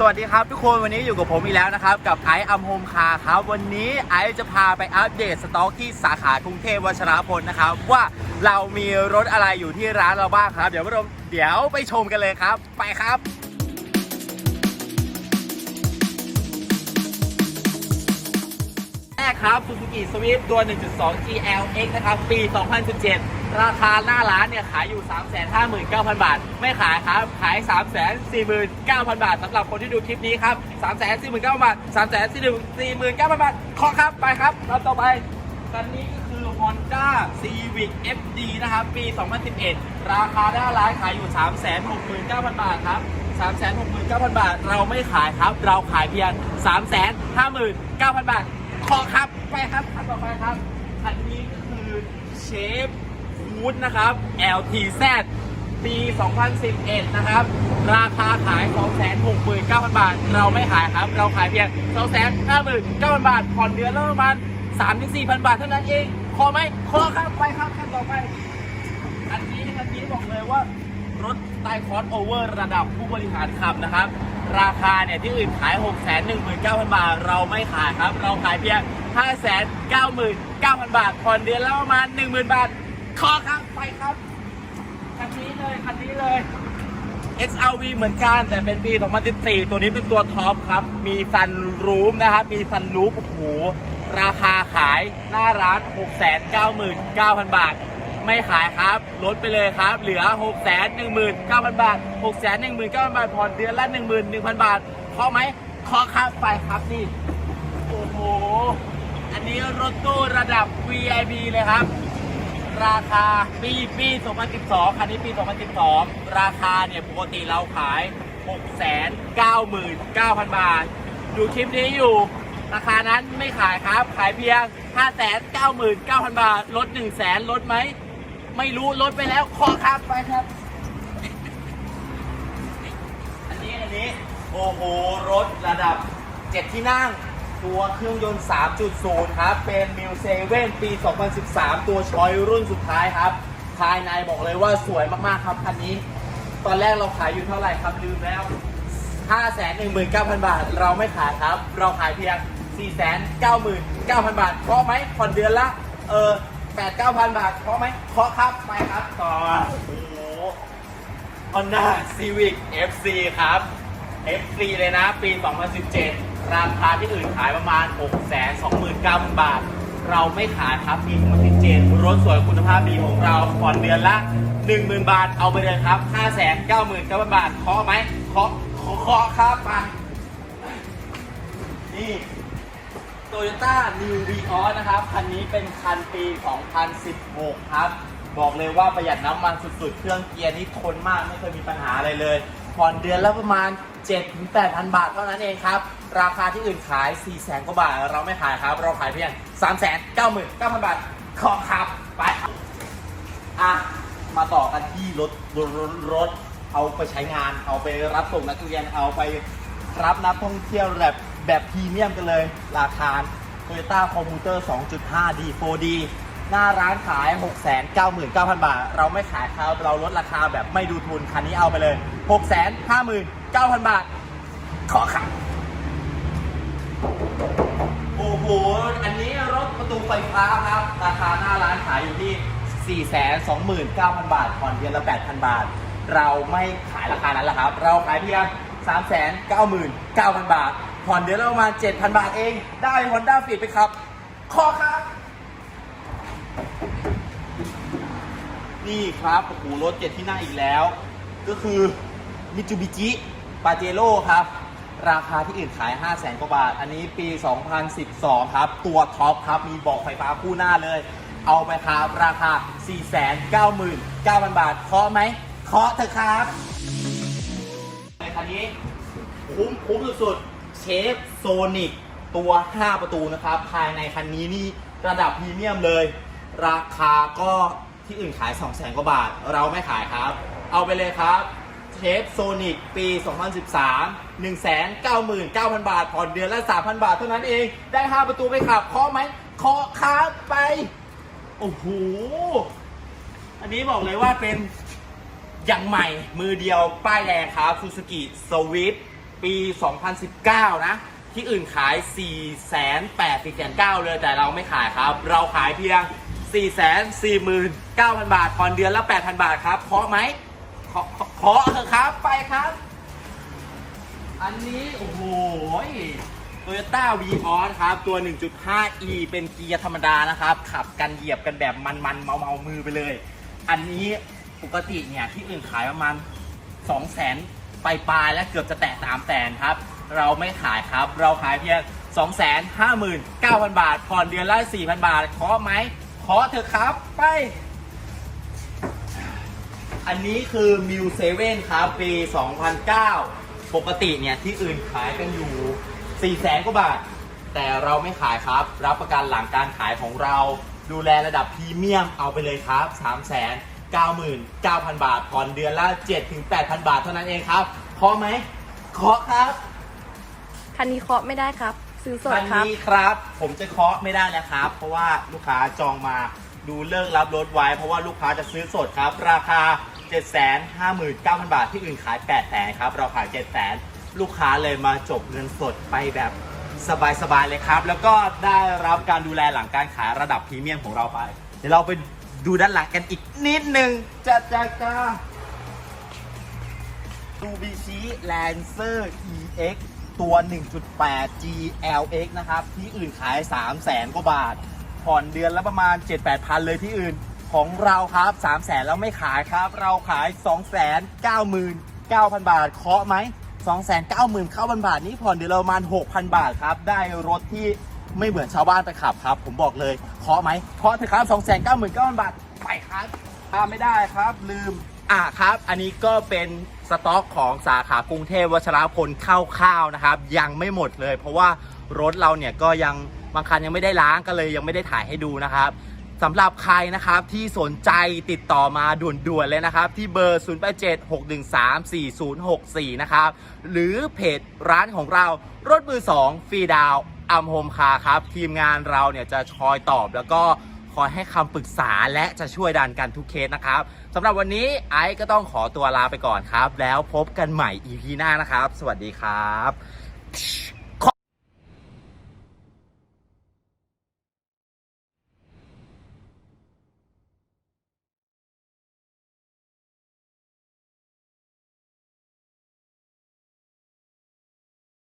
สวัสดีครับทุกคนวันนี้อยู่กับผมอีกแล้วนะครับ กับไอซ์อัมโฮมคาครับ วันนี้ไอซ์จะพาไปอัปเดตสต็อกที่สาขากรุงเทพวัชรพลนะครับ ว่าเรามีรถอะไรอยู่ที่ร้านเราบ้างครับ เดี๋ยวผู้ชมเดี๋ยวไปชมกันเลยครับ ไปครับ กครับ Suzuki Swift ตัว 1.2 GLX นะครับ ปี 2017 ราคาหน้าร้านเนี่ย ขายอยู่ 359,000 บาท ไม่ขายครับ ขาย 349,000 บาทสำหรับคนที่ดูคลิปนี้ครับ 349,000 บาท 349,000 บาท ขอครับ ไปครับแล้วต่อไปคันนี้ก็คือ Honda Civic FD นะครับ ปี 2011 ราคาหน้าร้านขายอยู่ 369,000 บาทครับ369,000 บาท เราไม่ขายครับ เราขายเพียง 359,000 บาท ขอครับไปครับคันต่อไปครับคันนี้ก็คือเชฟฟูดนะครับ LTZ ปี 2011 นะครับ ราคาขาย 269,000 บาท เราไม่ขายครับ เราขายเพียง 259,000 บาท ผ่อนเดือนละประมาณ 3-4,000 บาทเท่านั้นเอง ขอไหมขอครับ ไปครับคันต่อไป อันนี้คันนี้บอกเลยว่า รถไต้คอสโอเวอร์ระดับผู้บริหารขับนะครับ ราคาเนี่ยที่อื่นขาย 6 1 9 0 0 0 บาท เราไม่ขายครับ เราขายเพียง 5 9 9 0 0 0 บาทผ่อนเดือนละประมาณ10,000 บาทขอครับ ไปครับ คันนี้เลยคันนี้เลย XRV เหมือนกันแต่เป็นปี 2014 ตัวนี้เป็นตัวท็อปครับ มีซันรูมนะครับ มีซันรูฟโอ้โห ราคาขายหน้าร้าน 699,000 บาท ไม่ขายครับ ลดไปเลยครับ เหลือ 619,000 บาท 619,000 บาท ผ่อนเดือนละ 11,000 บาทพอไหมขอครับไปครับนี่ โอ้โห อันนี้รถตู้ระดับ VIP เลยครับ ราคาปีปี 2012 คันนี้ปี 2012 ราคาเนี่ยปกติเราขาย 699,000 บาท ดูคลิปนี้อยู่ราคานั้นไม่ขายครับ ขายเพียง 599,000 บาท ลด 1 0 0 0 0แสนลดไหม ไม่รู้ลดไปแล้วขอครับไปครับ อันนี้อันนี้ โอ้โห รถระดับ 7 ที่นั่ง ตัวเครื่องยนต์ 3.0 ครับ เป็นมิวเซเว่นปี 2013 ตัวชอยรุ่นสุดท้ายครับ ภายในบอกเลยว่าสวยมากๆครับคันนี้ ตอนแรกเราขายอยู่เท่าไหร่ครับ ลืมแล้ว519,000 บาท เราไม่ขายครับ เราขายเพียง 499,000 บาทเพราะไหมผ่อนเดือนละ เออ 8-9,000บาทเพราะไหมเพราะครับ ไปครับ ต่อ โอ้โห Honda Civic FC ครับ FC เลยนะ ปี 2017 ราคาที่อื่นขายประมาณ 629,000 บาท เราไม่ขายครับ ปี 2017 รถสวยคุณภาพดีของเราผ่อนเดือนละ 10,000 บาท เอาไปเลยครับ 599,000 บาทเคาะไหมเคาะเคาะเคาะครับไปนี่ โตโยต้า New Vios นะครับ คันนี้เป็นคันปี 2016 ครับ บอกเลยว่าประหยัดน้ำมันสุดๆ เครื่องเกียร์นี่ทนมากไม่เคยมีปัญหาอะไรเลย ผ่อนเดือนละประมาณ 7-8,000 บาทเท่านั้นเองครับ ราคาที่อื่นขาย 400,000 กว่าบาท เราไม่ขายครับ เราขายเพียง 399,000 บาท ขอครับ ไป อะ มาต่อกันที่รถรถรถรถเอาไปใช้งาน เอาไปรับส่งนักเรียน เอาไปรับนักท่องเที่ยวแบบ แบบพรีเมียมกันเลย ราคา Toyota Commuter 2.5D 4D หน้าร้านขาย 699,000 บาท เราไม่ขายครับเราลดราคาแบบไม่ดูทุน คันนี้เอาไปเลย 659,000 บาท ขอครับโอ้โห อันนี้รถประตูไฟฟ้าครับ ราคาหน้าร้านขายอยู่ที่ 429,000 บาทผ่อนเดือนละ 8,000 บาท เราไม่ขายราคานั้นแหละครับ เราขายเพียง399,000 บาท ผ่อนเดือนละประมาณ 7,000 บาทเอง ได้ Honda Fit ไปครับขอครับ นี่ครับโอ้โหรถเจ็ดที่นั่งอีกแล้ว ก็คือมิ t ูบิจิปาเจโร่ครับ ราคาที่อื่นขาย 5 0 0แสนกว่าบาท อันนี้ปี 2012 ครับ ตัวท็อปครับ มีเบาะไฟฟ้าคู่หน้าเลย เอาไปครับ ราคา 499,000 บาท เคาะไหม เคาะเถอะครับในคันนี้คุ้มคุ้มสุดๆ ฟโซนิกตัว 5 ประตูนะครับ ภายในคันนี้นี่ระดับพรีเมียมเลย ราคาก็ที่อื่นขาย 2 0 0แสนกว่าบาท เราไม่ขายครับ เอาไปเลยครับเชฟโซนิกปี 2013 199,000 บาท ผ่อนเดือนละ 3,000 บาท เท่านั้นเอง ได้ 5 ประตูไปขับเคาะไหมเคาะครับไป โอ้โห อันนี้บอกเลยว่าเป็นอย่างใหม่มือเดียวป้ายแดงครับ Suzuki Swift ปี 2019 นะ ที่อื่นขาย 4 8 0 0 0 9เลยแต่เราไม่ขายครับ เราขายเพียง 4 4 9 0 0 0 บาทผ่อนเดือนละ 8,000 บาทครับเคาะไหมเคาะเคาะคาะเถอครับไปครับ อันนี้ โอ้โหโตโยต้าวีออสครับ ตัว 1.5e เป็นเกียร์ธรรมดานะครับ ขับกันเหยียบกันแบบมันๆ เมาเมาๆมือไปเลย อันนี้ปกติเนี่ย ที่อื่นขายประมาณ2 0 0 0 0 0ปปลายและเกือบจะแตะ3 0 0 0 0 0ครับ เราไม่ขายครับ เราขายเพียง 2 5 9 0 0 0 บาท ผ่อนเดือนละ 4,000 บาทเคาะไหมเคาะเถอะครับ ไป อันนี้คือมิวเซเว่นครับ ปี 2009 ปกติเนี่ย ที่อื่นขายกันอยู่ 4 แสนกว่าบาท แต่เราไม่ขายครับ รับประกันหลังการขายของเรา ดูแลระดับพรีเมียมเอาไปเลยครับ3 9 9 0 0 0 บาทผ่อนเดือนละ 7-8,000 บาทเท่านั้นเองครับเคาะไหมเคาะครับคันนี้เคาะไม่ได้ครับ ซื้อสดคันครับ นี้ครับ ผมจะเคาะไม่ได้แล้วครับ เพราะว่าลูกค้าจองมาดูเลิกรับรถไว้ เพราะว่าลูกค้าจะซื้อสดครับ ราคา 759,000 บาทที่อื่นขาย 800,000ครับ เราขาย 700,000 ลูกค้าเลยมาจบเงินสดไปแบบสบายๆเลยครับ แล้วก็ได้รับการดูแลหลังการขายระดับพรีเมียมของเราไป เดี๋ยวเราไป ดูด้านหลังกันอีกนิดนึงจ้าจ้าจ้าดูบีชี Lancer EX ตัว 1.8 GLX นะครับ ที่อื่นขาย 3 0 0แสนกว่าบาท ผ่อนเดือนละประมาณ 7-8พันเลยที่อื่นของเราครับ 3 0 0แสนแล้วไม่ขายครับ เราขาย 2 9 9 0 0 0 บาท เคาะไหม 2 9 9 0 0 0 บาท นี่ผ่อนเดือนละประมาณ 6,000 บาทครับ ได้รถที่ ไม่เหมือนชาวบ้านไปขับครับ ผมบอกเลยเคาะไหมเคาะเถอะครับ2 9 9 0 0 0บาทไปครับตามไม่ได้ครับ ลืมอะครับ อันนี้ก็เป็นสต็อกของสาขากรุงเทพวัชรพลคร่าวๆนะครับ ยังไม่หมดเลย เพราะว่ารถเราเนี่ยก็ยังบางคันยังไม่ได้ล้างก็เลยยังไม่ได้ถ่ายให้ดูนะครับสำหรับใครนะครับที่สนใจติดต่อมาด่วนๆเลยนะครับ ที่เบอร์ 0876134064 นะครับ หรือเพจร้านของเรารถมือ 2 ฟรีดาว อัมโฮมคาครับ ทีมงานเราเนี่ยจะคอยตอบแล้วก็คอยให้คำปรึกษาและจะช่วยดันกันทุกเคสนะครับสำหรับวันนี้ไอซ์ก็ต้องขอตัวลาไปก่อนครับ แล้วพบกันใหม่ EP หน้านะครับ สวัสดีครับ